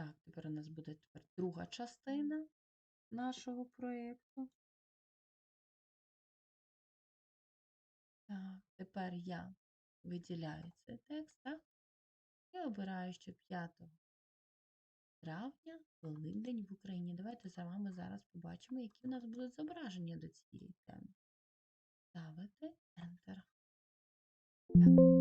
Так, тепер у нас буде тепер друга частина нашого проєкту. Так, тепер я виділяю цей текст, так? І обираю, що 5 травня Великдень в Україні. Давайте з вами зараз побачимо, які у нас будуть зображення до цієї теми. Ставити Enter. Так,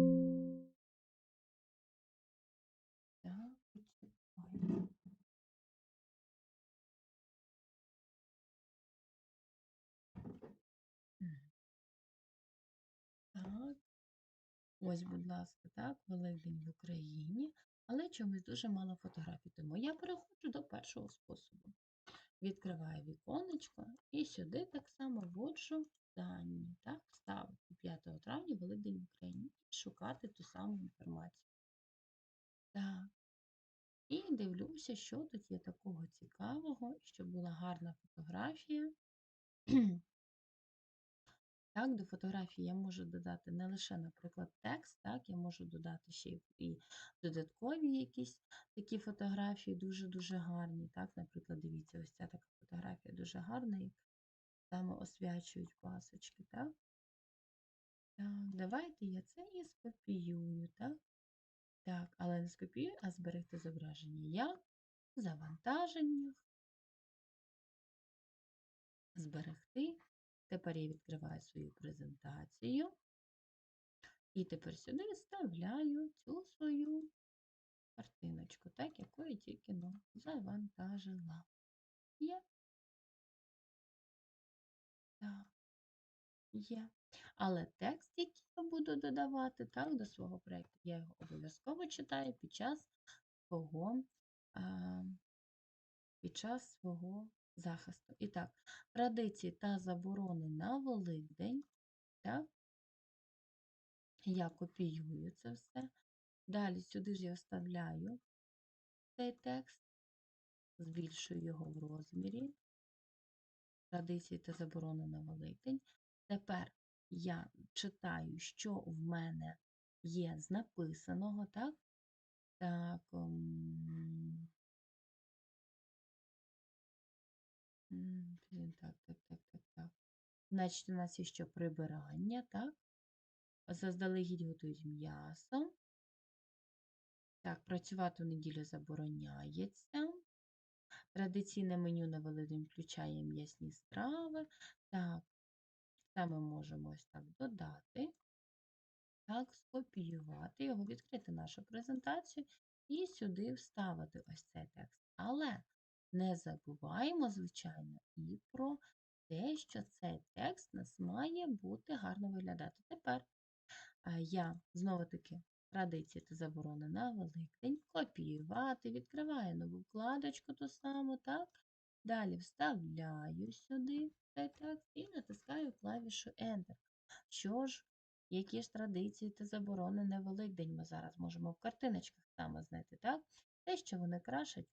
Ось, будь ласка, так, Великдень в Україні, але чомусь дуже мало фотографій. Тому я переходжу до першого способу. Відкриваю віконечко і сюди так само вводжу дані, так, ставити 5 травня Великдень в Україні і шукати ту саму інформацію. Так. І дивлюся, що тут є такого цікавого, щоб була гарна фотографія. Так, до фотографії я можу додати не лише, наприклад, текст, так, я можу додати ще і додаткові якісь такі фотографії, дуже-дуже гарні. Так, наприклад, дивіться, ось ця така фотографія дуже гарна, як саме освячують пасочки, так? Так, давайте я це і скопіюю, так? Так, але не скопіюю, а зберегти зображення. В завантаженнях. Зберегти. Тепер я відкриваю свою презентацію. І тепер сюди вставляю цю свою картиночку, так, яку я тільки ну, завантажила. Є. Так. Є. Але текст, який я буду додавати так, до свого проєкту, я його обов'язково читаю під час свого, а, під час свого захисту. І так, традиції та заборони на Великдень. Так? Я копіюю це все. Далі сюди ж я вставляю цей текст, збільшую його в розмірі. Традиції та заборони на Великдень. Тепер я читаю, що в мене є з написаного, так? Так. Ем, Так, так, так, так, так. Значить, у нас є що прибирання, так? Заздалегідь готують м'ясо. Так, працювати в неділю забороняється. Традиційне меню на Великдень включає м'ясні страви. Так, це ми можемо ось так додати. Так, скопіювати його, відкрити нашу презентацію і сюди вставити ось цей текст. Але не забуваємо, звичайно, і про те, що цей текст нас має бути гарно виглядати. Тепер я знову-таки традиції та заборони на Великдень, копіювати, відкриваю нову вкладочку ту саму, так? Далі вставляю сюди цей текст і натискаю клавішу Enter. Що ж, які ж традиції та заборони на Великдень ми зараз можемо в картиночках саме знайти, так? Те, що вони крашать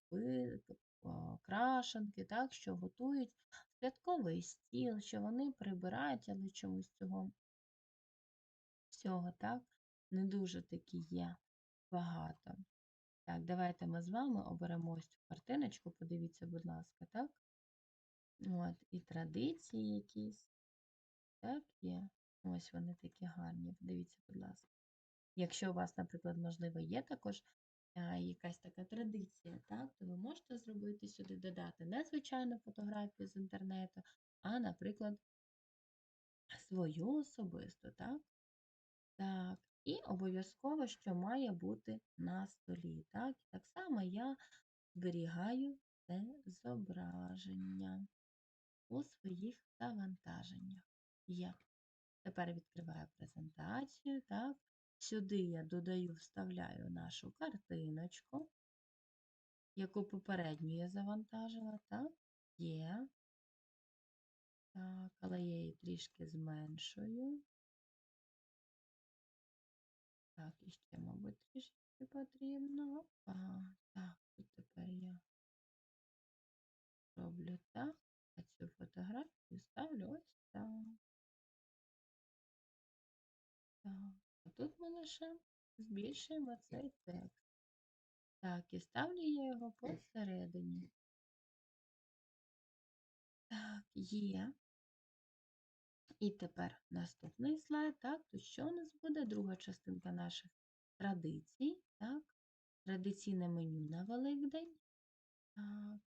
крашенки, так, що готують святковий стіл, що вони прибирають, але чомусь цього всього, так, не дуже таки є багато. Так, давайте ми з вами оберемо ось цю картиночку, подивіться, будь ласка, так? От, і традиції якісь, так, є. Ось вони такі гарні, подивіться, будь ласка. Якщо у вас, наприклад, можливо, є також якась така традиція, так, то ви можете зробити сюди, додати не звичайну фотографію з інтернету, а, наприклад, свою особисту, так? Так, і обов'язково, що має бути на столі. Так, так само я зберігаю це зображення у своїх завантаженнях. Є. Тепер відкриваю презентацію. Так. Сюди я додаю, вставляю нашу картиночку, яку попередньо я завантажила. Так, є. Так, але я її трішки зменшую. Так, і ще, мабуть, трішки потрібно. Опа. Так, тут тепер я роблю так, а цю фотографію ставлю ось так. Тут ми лише збільшуємо цей текст. Так, і ставлю я його посередині. Так, є. І тепер наступний слайд. Так, то що у нас буде? Друга частинка наших традицій. Так, традиційне меню на Великдень. Так.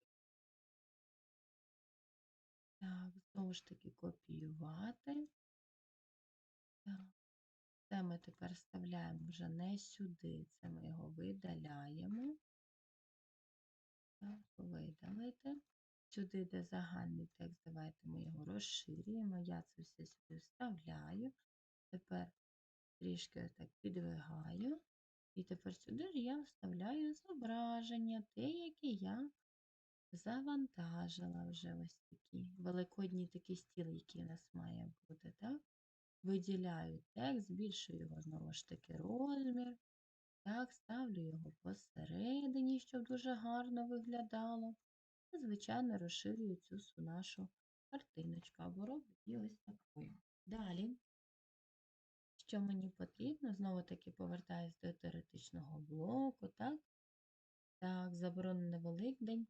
Так, знову ж таки копіювати. Так. Це ми тепер вставляємо вже не сюди, це ми його видаляємо. Так, видалити. Сюди, де загальний текст, давайте ми його розширюємо. Я це все сюди вставляю. Тепер трішки ось так підвигаю. І тепер сюди ж я вставляю зображення, те, яке я завантажила вже ось такі. Великодній такий стіл, який у нас має бути, так? Виділяю текст, збільшую його знову ж таки розмір. Так, ставлю його посередині, щоб дуже гарно виглядало. І, звичайно, розширюю цю нашу картиночку або роблю її ось такою. Далі, що мені потрібно, знову таки повертаюсь до теоретичного блоку, так? Так, заборонений Великдень.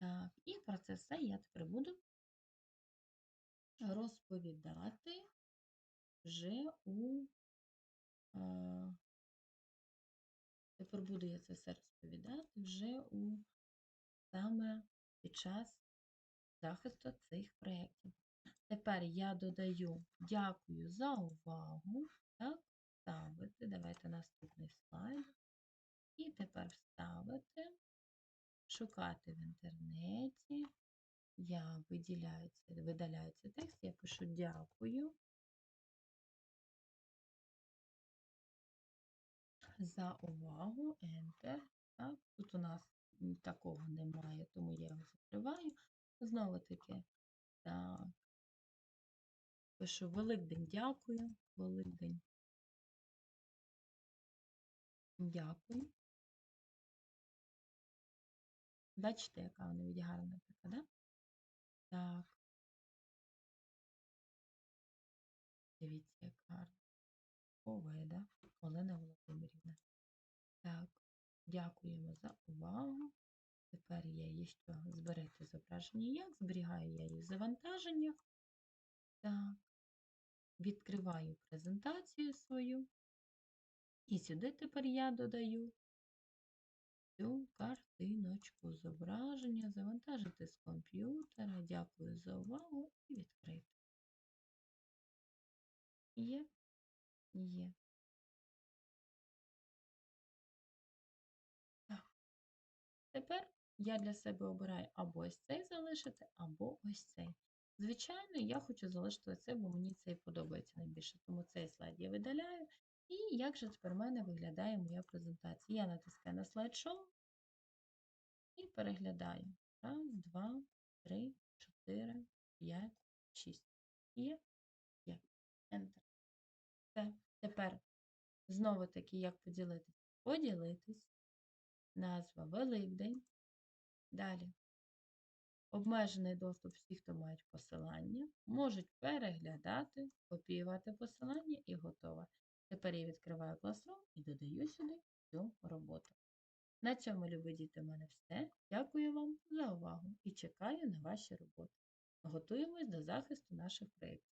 Так, і про це все я тепер буду розповідати вже у. Е, тепер буду я це все розповідати вже у саме під час захисту цих проєктів. Тепер я додаю дякую за увагу. Так, ставити. Давайте наступний слайд. І тепер вставити, шукати в інтернеті. Я виділяю видаляю цей текст, я пишу дякую за увагу. Enter. Так, Тут у нас такого немає, тому я його закриваю. Знову таки, так, пишу Великдень дякую. Великдень. Дякую. Бачите, яка вона від гарна така, да? Так. Дивіться, як гарно. Оведа Олена Володимирівна. Дякуємо за увагу. Тепер я її що зберегти зображення як, зберігаю я її в завантаженнях. Так, відкриваю презентацію свою. І сюди тепер я додаю цю картиночку зображення, завантажити з комп'ютера. Дякую за увагу і відкрити. Є? Є. Тепер я для себе обираю або ось цей залишити, або ось цей. Звичайно, я хочу залишити це, бо мені цей подобається найбільше. Тому цей слайд я видаляю. І як же тепер в мене виглядає моя презентація? Я натискаю на слайд-шоу і переглядаю. Раз, два, три, чотири, п'ять, шість. Є? Є. Enter. Все. Тепер знову таки, як поділитись? Поділитись. Назва Великдень. Далі. Обмежений доступ всі, хто мають посилання, можуть переглядати, копіювати посилання і готово. Тепер я відкриваю Classroom і додаю сюди цю роботу. На цьому, любі діти, у мене все. Дякую вам за увагу і чекаю на ваші роботи. Готуємось до захисту наших проєктів.